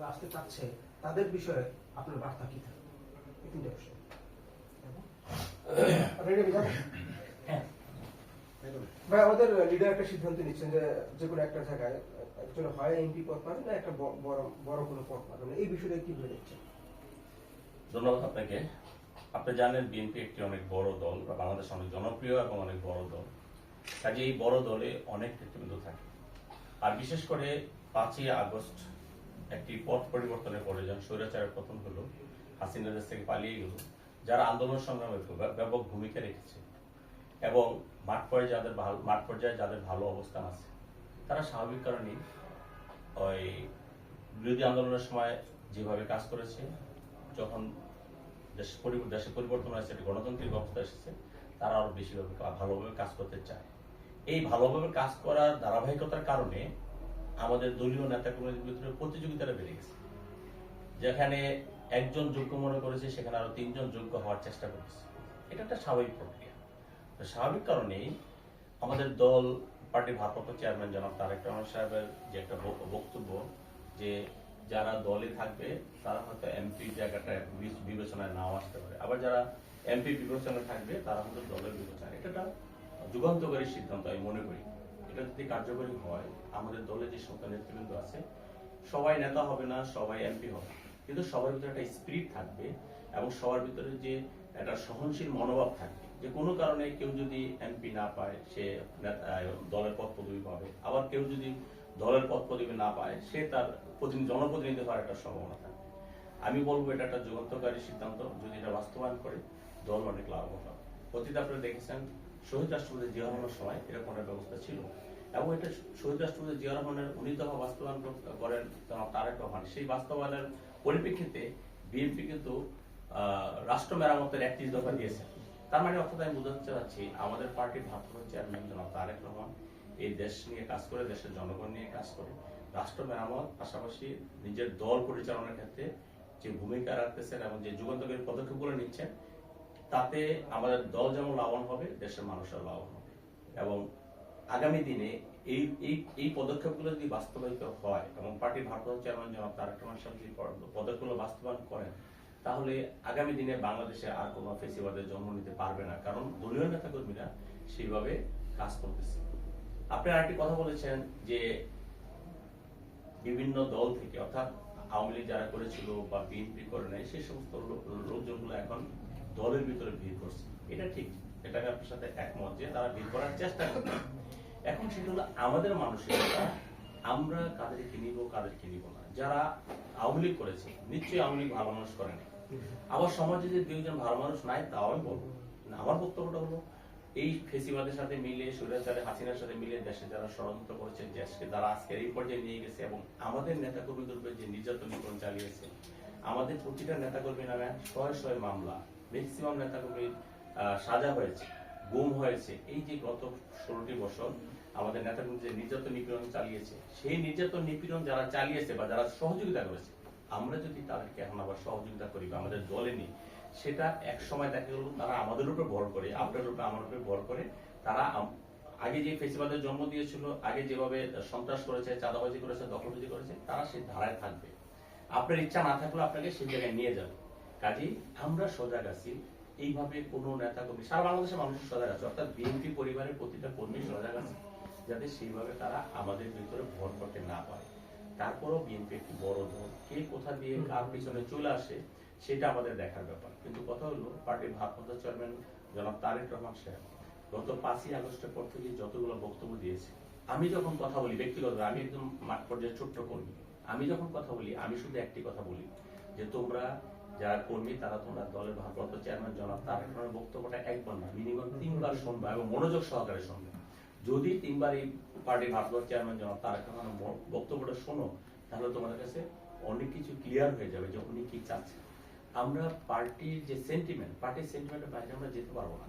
ওরা আসতে চাচ্ছে তাদের বিষয়ে আপনার বার্তা কি থাকবে এই তিনটা বিষয় হ্যাঁ। ভাই আমাদের লিডার একটা সিদ্ধান্ত নিচ্ছেন যে যে কোনো একটা জায়গায় একজন হয় এমপি পদ পাবেন না একটা বড় বড় কোনো পদ পাবেন এই বিষয়টা কি ভেবে দেখছেন? ধন্যবাদ আপনাকে। আপনি জানেন বিএনপি একটি অনেক বড় দল বা বাংলাদেশ অনেক জনপ্রিয় এবং অনেক বড় দল। কাজে এই বড় দলে অনেক নেতৃবৃন্দ থাকে। আর বিশেষ করে পাঁচই আগস্ট একটি পথ পরিবর্তনের পরে যখন স্বৈরাচারের পতন হলো হাসিনা দেশ থেকে পালিয়ে গেল, যারা আন্দোলন সংগ্রামে ব্যাপক ভূমিকা রেখেছে এবং মাঠ পর্যায়ে যাদের ভালো মাঠ পর্যায়ে যাদের ভালো অবস্থান আছে, তারা স্বাভাবিক কারণেই ওই বিরোধী আন্দোলনের সময় যেভাবে কাজ করেছে, যখন দেশ দেশে পরিবর্তন হয়েছে, একটি গণতান্ত্রিক ব্যবস্থা এসেছে, তারা আরও বেশিভাবে ভালোভাবে কাজ করতে চায়। এই ভালোভাবে কাজ করার ধারাবাহিকতার কারণে আমাদের দলীয় নেতাকর্মীদের ভিতরে প্রতিযোগিতাটা বেড়ে গেছে। যেখানে একজন যোগ্য মনে করেছে, সেখানে আরও তিনজন যোগ্য হওয়ার চেষ্টা করেছে এটা একটা স্বাভাবিক প্রক্রিয়া। তো স্বাভাবিক কারণেই আমাদের দল পার্টির ভারপ্রাপ্ত চেয়ারম্যান জনাব তারেক রহমান সাহেবের যে একটা বক্তব্য যে যারা দলে থাকবে, তারা হয়তো এমপি জায়গাটা বিবেচনায় নাও আসতে পারে। আবার যারা এমপি বিবেচনায় থাকবে, তারা হয়তো দলের বিবেচনায়। এটা একটা যুগান্তকারী সিদ্ধান্ত, আমি মনে করি। এটা যদি কার্যকরী হয়, আমাদের দলে যে সমস্ত নেতৃবৃন্দ আছে, সবাই নেতা হবে না, সবাই এমপি হবে। কিন্তু সবার ভিতরে একটা স্পিরিট থাকবে এবং সবার ভিতরে যে একটা সহনশীল মনোভাব থাকবে। যে কোনো কারণে কেউ যদি এমপি না পায়, সে দলের পদ পদবি পাবে। আবার কেউ যদি দলের পদ পদবি না পায়, সে তার জনপ্রতিনিধি হওয়ার একটা সম্ভাবনা থাকবে। আমি বলব এটা একটা যুগান্তকারী সিদ্ধান্ত, যদি এটা বাস্তবায়ন করে, দল অনেক লাভবান হবে। অতীতে আপনারা দেখেছেন শহীদ রাষ্ট্রপতি জিয়া রহমানের সময় এরকম একটা ব্যবস্থা ছিল। এবং এটা শহীদ রাষ্ট্রপতি জিয়া রহমানের, উনি দফা বাস্তবায়ন কর- করেন জনাব তারেক রহমান। সেই বাস্তবায়নের পরিপ্রেক্ষিতে বিএনপি কিন্তু রাষ্ট্র মেরামতের একত্রিশ দফা দিয়েছে। তার মানে অর্থাৎ আমি বোঝাতে চাচ্ছি, আমাদের পার্টির ভারপ্রাপ্ত চেয়ারম্যান জনাব তারেক রহমান এই দেশ নিয়ে কাজ করে, দেশের জনগণ নিয়ে কাজ করে। রাষ্ট্র মেরামত, পাশাপাশি নিজের দল পরিচালনার ক্ষেত্রে যে ভূমিকা রাখতেছেন এবং যে যুগান্তকারী পদক্ষেপগুলো নিচ্ছেন তাতে আমাদের দল যেমন লাভবান হবে, দেশের মানুষের লাভবান হবে। এবং আগামী দিনে এই এই এই পদক্ষেপগুলো যদি বাস্তবায়িত হয়, এবং পার্টির ভারপ্রাপ্ত চেয়ারম্যান জনাব তারেক রহমান সাহেব যদি পদক্ষেপগুলো বাস্তবায়ন করেন, তাহলে আগামী দিনে বাংলাদেশে আর কোনো ফেসিবাদের জন্ম নিতে পারবে না, কারণ দলীয় নেতাকর্মীরা সেইভাবে কাজ করতেছে। আপনি আরেকটি কথা বলেছেন যে বিভিন্ন দল থেকে, অর্থাৎ আওয়ামী লীগ যারা করেছিল বা বিএনপি করে নাই, সেই সমস্ত লোকজনগুলো এখন দলের ভিতরে ভিড় করছে। এটা ঠিক। এটাকে আপনার সাথে একমত যে তারা ভিড় করার চেষ্টা করছে এখন সেটা হলো আমাদের মানসিকতা আমরা কাদেরকে নিব কাদেরকে নিব না। যারা আওয়ামী লীগ করেছে, নিশ্চয়ই আওয়ামী লীগ ভালো মানুষ করেনি আবার সমাজে যে দুইজন ভালো মানুষ নাই, তাও আমি বলব। আমার বক্তব্যটা হলো, এই ফেসিবাদের সাথে মিলে স্বৈরাচারে হাসিনার সাথে মিলে দেশে যারা ষড়যন্ত্র করেছে, দেশকে যারা আজকে এই পর্যায়ে নিয়ে গেছে এবং আমাদের নেতা কর্মীদের উপরে যে নির্যাতন নিপীড়ন চালিয়েছে, আমাদের প্রতিটা নেতা কর্মী নামে শয়ে শয়ে মামলা। ম্যাক্সিমাম নেতা কর্মীর সাজা হয়েছে, গুম হয়েছে। এই যে গত ষোলোটি বছর, আমাদের নেতা কর্মী যে নির্যাতন নিপীড়ন চালিয়েছে, সেই নির্যাতন নিপীড়ন যারা চালিয়েছে বা যারা সহযোগিতা করেছে, আমরা যদি তাদেরকে এখন আবার সহযোগিতা করি বা আমাদের দলে নিই, সেটা এক সময় দেখা গেল তারা আমাদের উপর ভর করে আপনার উপর, আমার উপরে ভর করে, তারা আগে যে ফেসিবাদের জন্ম দিয়েছিল, আগে যেভাবে সন্ত্রাস করেছে, চাঁদাবাজি করেছে দখলবাজি করেছে, তারা সেই ধারায় থাকবে। আপনার ইচ্ছা না থাকলে আপনাকে সেই জায়গায় নিয়ে যাবে। কাজেই আমরা সজাগ আছি। এইভাবে কোন নেতা কর্মী সারা বাংলাদেশের মানুষের সজাগ আছে। অর্থাৎ বিএনপি পরিবারের প্রতিটা কর্মী সজাগ আছে যাতে সেইভাবে তারা আমাদের ভিতরে ভর করতে না পারে। তারপরও বিএনপি একটি বড় দল। কে কোথা দিয়ে কার পিছনে চলে আসে সেটা আমাদের দেখার ব্যাপার। কিন্তু কথা হলো পার্টির ভারপ্রাপ্ত চেয়ারম্যান জনাব তারেক রহমান সাহেব গত পাঁচই আগস্টের পর থেকে যতগুলো বক্তব্য দিয়েছে আমি যখন কথা বলি ব্যক্তিগত আমি একদম মাঠ পর্যায়ে ছোট্ট কর্মী। আমি যখন কথা বলি আমি শুধু একটি কথা বলি যে তোমরা যারা কর্মী, তারা তোমরা দলের ভারপ্রাপ্ত চেয়ারম্যান জনাব তার রহমানের বক্তব্যটা একবার না, মিনিমাম তিনবার শুনবা এবং মনোযোগ সহকারে শুনবে। যদি তিনবার এই পার্টি ভারপ্রাপ্ত চেয়ারম্যান জনাব তার রহমানের বক্তব্যটা শোনো, তাহলে তোমাদের কাছে অনেক কিছু ক্লিয়ার হয়ে যাবে যে উনি কি চাচ্ছেন। আমরা পার্টির যে সেন্টিমেন্ট পার্টির সেন্টিমেন্টের বাইরে আমরা যেতে পারব না।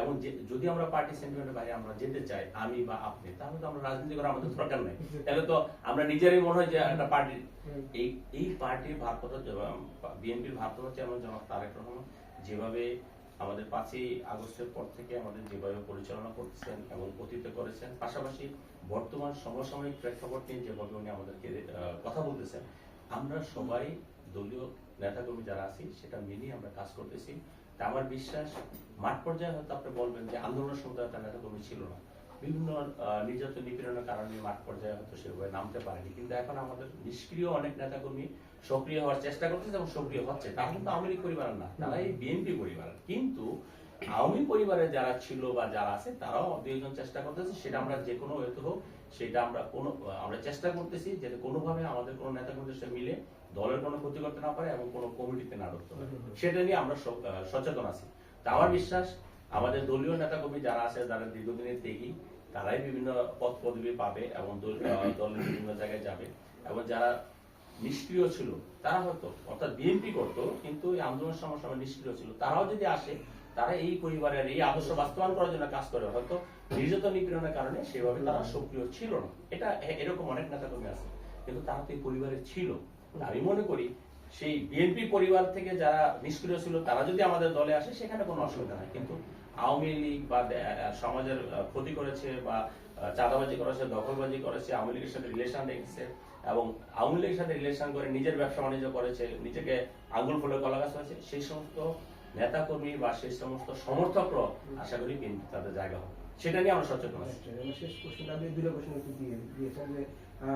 এবং যদি আমরা পার্টি সেন্টিমেন্টের বাইরে আমরা যেতে চাই, আমি বা আপনি, তাহলে তো আমরা রাজনীতি করার আমাদের দরকার নেই। তাহলে তো আমরা নিজেরই মনে হয় যে একটা পার্টি এই এই পার্টির ভারপ্রাপ্ত বিএনপির ভারপ্রাপ্ত চেয়ারম্যান জনাব তারেক রহমান যেভাবে আমাদের পাঁচই আগস্টের পর থেকে আমাদের যেভাবে পরিচালনা করতেছেন এবং অতীতে করেছেন, পাশাপাশি বর্তমান সমসাময়িক প্রেক্ষাপট নিয়ে যেভাবে উনি আমাদেরকে কথা বলতেছেন, আমরা সবাই দলীয় নেতাকর্মী যারা আছি, সেটা মেনেই আমরা কাজ করতেছি। তা আমার বিশ্বাস, মাঠ পর্যায়ে হয়তো আপনি বলবেন যে আন্দোলনের সময় তো একটা নেতাকর্মী ছিল না। বিভিন্ন নির্যাতন নিপীড়নের কারণে মাঠ পর্যায়ে হয়তো সেভাবে নামতে পারেনি। কিন্তু এখন আমাদের নিষ্ক্রিয় অনেক নেতাকর্মী সক্রিয় হওয়ার চেষ্টা করতেছে এবং সক্রিয় হচ্ছে। তারা কিন্তু আওয়ামী লীগ পরিবারের না, তারা এই বিএনপি পরিবারের। কিন্তু আওয়ামী পরিবারে যারা ছিল বা যারা আছে, তারাও দুইজন চেষ্টা করতেছে। সেটা আমরা যে কোনো হয়তো হোক, সেটা আমরা কোনো আমরা চেষ্টা করতেছি যাতে কোনোভাবে আমাদের কোনো নেতাকর্মীদের সাথে মিলে দলের কোনো ক্ষতি করতে না পারে এবং কোনো কমিটিতে না ঢুকতে পারে। সেটা নিয়ে আমরা সচেতন আছি। তা আমার বিশ্বাস আমাদের দলীয় নেতাকর্মী যারা আছে যারা দীর্ঘদিনের ত্যাগী তারাই বিভিন্ন পদ পদবি পাবে এবং দলের বিভিন্ন জায়গায় যাবে। এবং যারা নিষ্ক্রিয় ছিল তারা হয়তো অর্থাৎ বিএনপি করতো কিন্তু এই আন্দোলনের সময় সময় নিষ্ক্রিয় ছিল। তারাও যদি আসে তারা এই পরিবারের এই আদর্শ বাস্তবায়ন করার জন্য কাজ করে। হয়তো নির্যাতন নিপীড়নের কারণে সেভাবে তারা সক্রিয় ছিল না। এটা এরকম অনেক নেতাকর্মী আছে কিন্তু তারা তো এই পরিবারে ছিল। আমি মনে করি সেই বিএনপি পরিবার থেকে যারা নিষ্ক্রিয় ছিল তারা যদি আমাদের দলে আসে সেখানে কোনো অসুবিধা নাই। কিন্তু আওয়ামী লীগ বা সমাজের ক্ষতি করেছে বা চাঁদাবাজি করেছে দখলবাজি করেছে আওয়ামী লীগের সাথে রিলেশন রেখেছে এবং আওয়ামী লীগের সাথে রিলেশন করে নিজের ব্যবসা বাণিজ্য করেছে নিজেকে আঙ্গুল ফুলে কলা গাছ হয়েছে সেই সমস্ত নেতাকর্মী বা সেই সমস্ত সমর্থকরা আশা করি কিন্তু তাদের জায়গা হবে। সেটা নিয়ে আমরা সচেতন আছি। শেষ কোশ্চেন আপনি দুটো কোশ্চেন দিয়ে দিয়েছেন? যে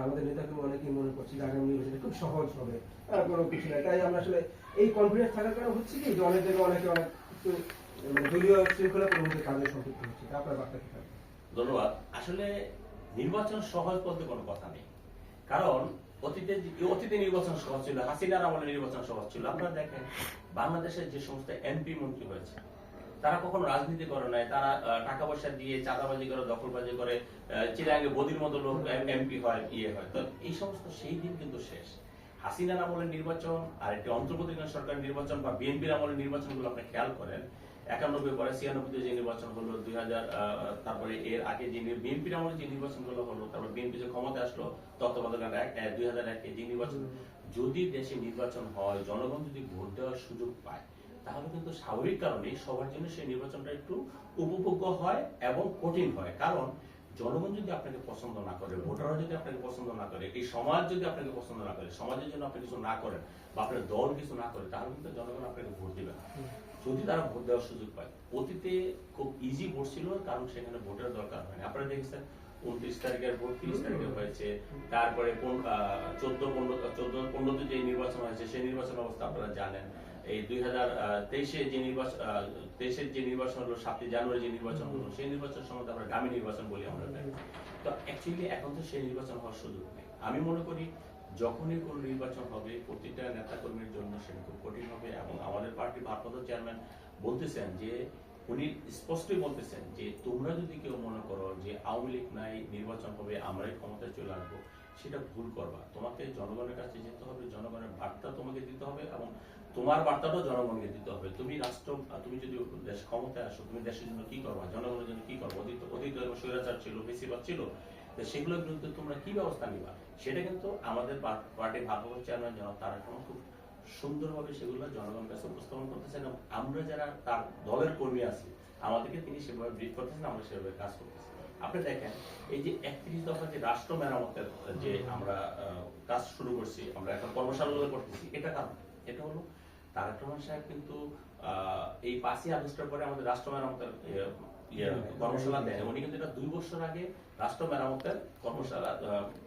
আমাদের নেতাকর্মী অনেকেই মনে করছে যে আগামী নির্বাচনে খুব সহজ হবে। আর কোনো কিছু নাই। তাই আমরা আসলে এই কনফিডেন্স থাকার কারণে হচ্ছে কি, যে অনেক জায়গায় অনেকে অনেক একটু মানে দলীয় শৃঙ্খলা পরিবর্তন কাজে সম্পৃক্ত হচ্ছে। আপনার বার্তা কি থাকবে? ধন্যবাদ। আসলে নির্বাচন সহজ বলতে কোনো কথা নেই। কারণ অতীতে অতীতে নির্বাচন সহজ ছিল, হাসিনার আমলে নির্বাচন সহজ ছিল। আপনারা দেখেন, বাংলাদেশের যে সমস্ত এমপি মন্ত্রী হয়েছে তারা কখনো রাজনীতি করে নাই, তারা টাকা পয়সা দিয়ে চাঁদাবাজি করে, দখলবাজি করে চিরাঙ্গে বদির মতো লোক এমপি হয় ইয়ে হয়। তো এই সমস্ত সেই দিন কিন্তু শেষ। হাসিনার আমলের নির্বাচন আর একটি অন্তর্বর্তীকালীন সরকারের নির্বাচন বা বিএনপির আমলের নির্বাচনগুলো আপনি খেয়াল করেন, একানব্বই পরে ছিয়ানব্বইতে যে নির্বাচন হলো দুই হাজার তারপরে এর আগে যে বিএনপির আমলে যে নির্বাচনগুলো হলো, তারপর বিএনপি যে ক্ষমতা আসলো, তত্ত্বাবধান দুই হাজার একে যে নির্বাচন, যদি দেশে নির্বাচন হয়, জনগণ যদি ভোট দেওয়ার সুযোগ পায় তাহলে কিন্তু স্বাভাবিক কারণে সবার জন্য সেই নির্বাচনটা একটু উপভোগ্য হয় এবং কঠিন হয়। কারণ জনগণ যদি আপনাকে পছন্দ না করে ভোটাররা যদি আপনাকে পছন্দ না করে এই সমাজ যদি আপনাকে পছন্দ না করে সমাজের জন্য আপনি কিছু না করেন বা আপনার দল কিছু না করে তাহলে কিন্তু জনগণ আপনাকে ভোট দিবে না। যদি তারা ভোট দেওয়ার সুযোগ পায় অতীতে খুব ইজি ভোট ছিল কারণ সেখানে ভোটের দরকার হয়নি। আপনারা দেখেছেন উনত্রিশ তারিখের ভোট তিরিশ তারিখে হয়েছে তারপরে চোদ্দ পনেরো চোদ্দ পনেরোতে যে নির্বাচন হয়েছে সেই নির্বাচন অবস্থা আপনারা জানেন। এই দুই হাজার তেইশে যে নির্বাচন তেইশের যে নির্বাচন হলো সাতই জানুয়ারি যে নির্বাচন হলো সেই নির্বাচন সময় আমরা গ্রামীণ নির্বাচন বলি আমরা। তো অ্যাকচুয়ালি এখন তো সেই নির্বাচন হওয়ার সুযোগ নেই। আমি মনে করি যখনই কোন নির্বাচন হবে প্রতিটা নেতা কর্মীর জন্য সেটা খুব কঠিন হবে এবং আমাদের পার্টির ভারপ্রাপ্ত চেয়ারম্যান বলতেছেন যে উনি স্পষ্টই বলতেছেন যে তোমরা যদি কেউ মনে করো যে আওয়ামী লীগ নাই নির্বাচন হবে আমরাই ক্ষমতায় চলে আসব সেটা ভুল করবা। তোমাকে জনগণের কাছে যেতে হবে জনগণের বার্তা তোমাকে দিতে হবে এবং তোমার বার্তাটাও জনগণকে দিতে হবে। তুমি রাষ্ট্র তুমি যদি দেশ ক্ষমতায় আসো, তুমি দেশের জন্য কি করবা? জনগণের জন্য কি করব? অতীত অতীত স্বৈরাচার ছিল, বেশিরভাগ ছিল। সেগুলোর বিরুদ্ধে তোমরা কি ব্যবস্থা নিবা? সেটা কিন্তু আমাদের পার্টির ভারপ্রাপ্ত চেয়ারম্যান যেন তারা এখন খুব সুন্দরভাবে সেগুলো জনগণের কাছে উপস্থাপন করতেছেন এবং আমরা যারা তার দলের কর্মী আছি, আমাদেরকে তিনি সেভাবে ব্রিফ করতেছেন, আমরা সেভাবে কাজ করতেছি। আপনি দেখেন, এই যে একত্রিশ দফা যে রাষ্ট্র মেরামতের, যে আমরা কাজ শুরু করছি, আমরা এখন কর্মশালাগুলো করতেছি, এটা কারণ? এটা হলো তারেক রহমান সাহেব কিন্তু এই পাঁচই আগস্টের পরে আমাদের রাষ্ট্র মেরামতের ইয়ে, কর্মশালা দেন উনি কিন্তু এটা দুই বছর আগে রাষ্ট্র মেরামতের কর্মশালা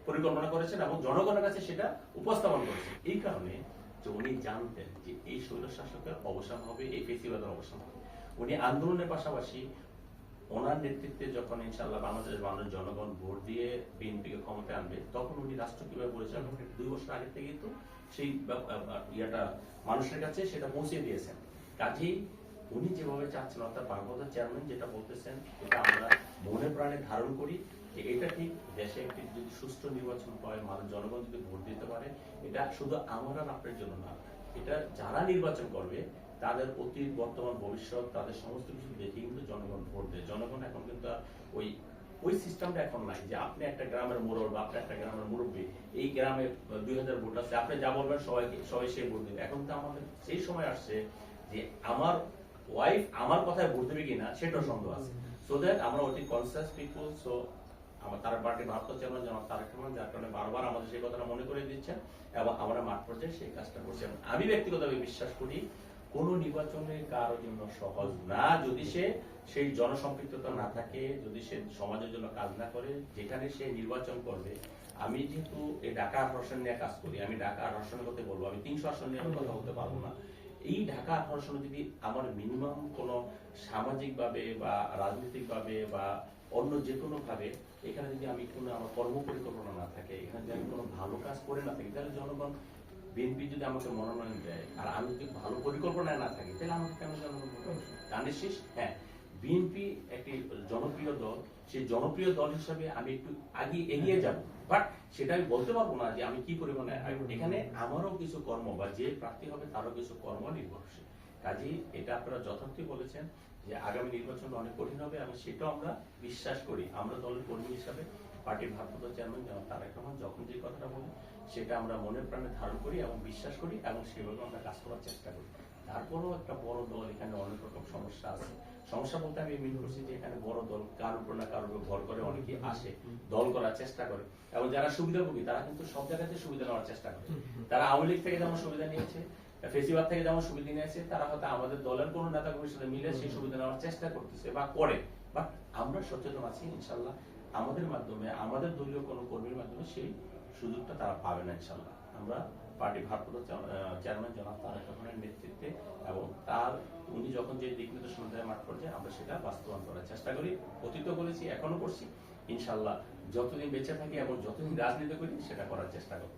পরিকল্পনা করেছেন এবং জনগণের কাছে সেটা উপস্থাপন করেছেন। এই কারণে যে উনি জানতেন যে এই শৈল শাসকের অবসান হবে এই ফেসিবাদের অবসান হবে। উনি আন্দোলনের পাশাপাশি ওনার নেতৃত্বে যখন ইনশাল্লাহ বাংলাদেশের মানুষ জনগণ ভোট দিয়ে বিএনপিকে ক্ষমতায় আনবে, তখন উনি রাষ্ট্র কীভাবে পরিচালনা করবেন? দুই বছর আগে থেকে তো সেই ইয়েটা মানুষের কাছে সেটা পৌঁছে দিয়েছেন। কাজেই উনি যেভাবে চাচ্ছেন, অর্থাৎ বাংলাদেশ চেয়ারম্যান যেটা বলতেছেন, এটা আমরা মনে প্রাণে ধারণ করি যে এটা ঠিক দেশে একটি যদি সুষ্ঠু নির্বাচন হয় মানুষ জনগণ যদি ভোট দিতে পারে, এটা শুধু আমার আর আপনার জন্য না, এটা যারা নির্বাচন করবে তাদের অতীত, বর্তমান, ভবিষ্যৎ, তাদের সমস্ত কিছু দেখে কিন্তু জনগণ ভোট দেয়। জনগণ এখন কিন্তু ওই ওই সিস্টেমটা এখন নাই যে আপনি একটা গ্রামের মোড়ল বা আপনি একটা গ্রামের মুরব্বী, এই গ্রামে দুই হাজার ভোট আছে আপনি যা বলবেন সবাইকে, সবাই সেই ভোট দেবে। এখন তো আমাদের সেই সময় আসছে যে আমার ওয়াইফ আমার কথায় ভোট দেবে কিনা সেটাও সন্দেহ আছে। সো দ্যাট আমরা অতি কনসিয়াস পিপল সো আমার তার পার্টি ভারপ্রাপ্ত চেয়ারম্যান জনাব তারেক রহমান, যার কারণে বারবার আমাদের সেই কথাটা মনে করে দিচ্ছেন এবং আমরা মাঠ পর্যায়ে সেই কাজটা করছেন আমি ব্যক্তিগতভাবে বিশ্বাস করি কোন নির্বাচনে কারও জন্য সহজ না। যদি সে সেই জনসম্পৃক্ততা না থাকে, যদি সে সমাজের জন্য কাজ না করে, যেখানে সে নির্বাচন করবে, আমি যেহেতু এই ঢাকা আঠারোশন নিয়ে কাজ করি, আমি ঢাকা আঠারোশনের কথা বলব, আমি তিনশো আসন নিয়ে কথা বলতে পারব না। এই ঢাকা আঠারোশনে যদি আমার মিনিমাম কোনো সামাজিক ভাবে বা রাজনৈতিক ভাবে বা অন্য যে কোনো ভাবে, এখানে যদি আমি কোনো আমার কর্ম পরিকল্পনা না থাকে, এখানে যদি আমি কোনো ভালো কাজ করে না থাকি, তাহলে জনগণ বিএনপি যদি আমাকে মনোনয়ন দেয় আর আমি যদি ভালো পরিকল্পনায় না থাকি তাহলে আমাকে কেন? গানের শেষ? হ্যাঁ। বিএনপি একটি জনপ্রিয় দল সেই জনপ্রিয় দল হিসাবে আমি একটু আগে এগিয়ে যাব। বাট সেটা আমি বলতে পারব না যে আমি কি পরিমাণে এখানে আমারও কিছু কর্ম বা যে প্রার্থী হবে তারও কিছু কর্ম নির্ভরশীল। কাজেই এটা আপনারা যথার্থই বলেছেন যে আগামী নির্বাচন অনেক কঠিন হবে এবং সেটাও আমরা বিশ্বাস করি। আমরা দলের কর্মী হিসাবে পার্টির ভারপ্রাপ্ত চেয়ারম্যান যেমন তারেক রহমান যখন যে কথাটা বলি সেটা আমরা মনের প্রাণে ধারণ করি এবং বিশ্বাস করি এবং সেভাবে আমরা কাজ করার চেষ্টা করি। তারপরেও একটা বড় দল এখানে অনেক রকম সমস্যা আছে। সমস্যা বলতে আমি মিন করছি যে এখানে বড় দল কারোর উপর না কারোর উপর ভর করে অনেকে আসে, দল করার চেষ্টা করে। এবং যারা সুবিধাভোগী, তারা কিন্তু সব জায়গাতে সুবিধা নেওয়ার চেষ্টা করে। তারা আওয়ামী লীগ থেকে যেমন সুবিধা নিয়েছে, ফেসিবাদ থেকে যেমন সুবিধা নিয়েছে, তারা হয়তো আমাদের দলের কোন নেতা কর্মীর সাথে মিলে সেই সুবিধা নেওয়ার চেষ্টা করতেছে বা করে। বাট আমরা সচেতন আছি, ইনশাল্লাহ আমাদের মাধ্যমে, আমাদের দলীয় কোনো কর্মীর মাধ্যমে সেই সুযোগটা তারা পাবে না ইনশাল্লাহ আমরা পার্টি ভারপ্রাপ্ত চেয়ারম্যান জনাব তারেক রহমানের নেতৃত্বে এবং তার, উনি যখন যে দিক নির্দেশনা দেয় মাঠ পর্যায়ে, আমরা সেটা বাস্তবায়ন করার চেষ্টা করি, অতীত করেছি এখনও করছি। ইনশাল্লাহ যতদিন বেঁচে থাকি এবং যতদিন রাজনীতি করি, সেটা করার চেষ্টা করব।